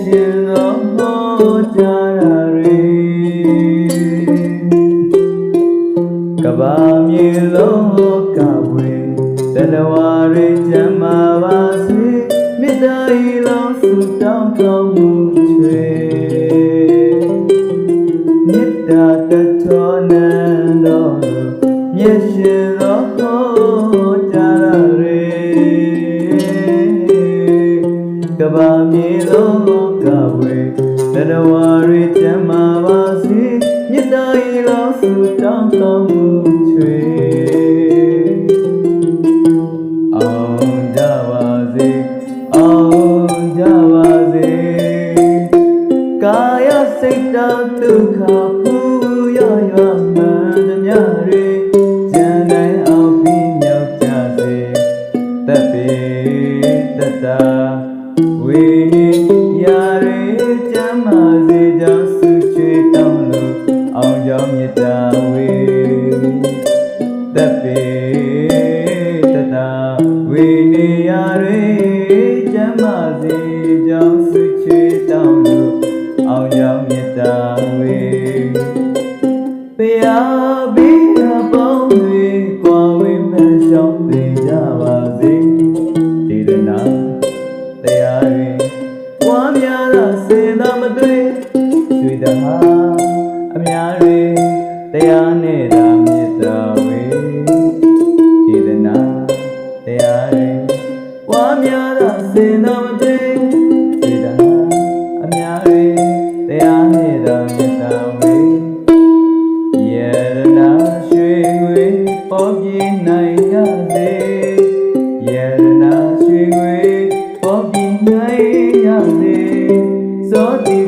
ရှင်သောဟောကြားရရေကဘာမြေလုံးကဝေတလဝရေချမ်းမာပါစေမေတ္တာဤလုံးစုတောင်းကောင်းမှုချွေမေတ္တာတထောအနန္တောမျက်ရှင်သောဟောကြားရရေကဘာမြေလုံးကဝေ တလဝရေချမ်းမာပါစေမေတ္တာဤလုံးစုတောင်းကောင်းမှုချွေအောင်ကြပါစေအောင်ကြပါစေကာယစိတ်တဒုက္ခဖူရရမှန်သမျှတွေ ဝေတပေတတာဝိနေရရေကျမ်းမာစေကြောင်းဆွချေတောင်းလို့အောင်ကြောင်းမေတ္တာဝေတရားဘိအပေါင်းတွေကိုယ်ဝိမရှောင်းသိကြပါစေဒီရနာတရားတွေပွားများသာစေသာမသွေရွှေတဟာအများတွေ တရားနဲ့သာမေတ္တာဝေဣဒနာတရားရင်ဝါများသာစေနာမပြေဣဒနာအများရင်တရားနဲ့သာမေတ္တာဝေယရနာရွှေငွေပေါ်ပြနိုင်ရစေယရနာရွှေငွေပေါ်ပြနိုင်ရစေသောတိက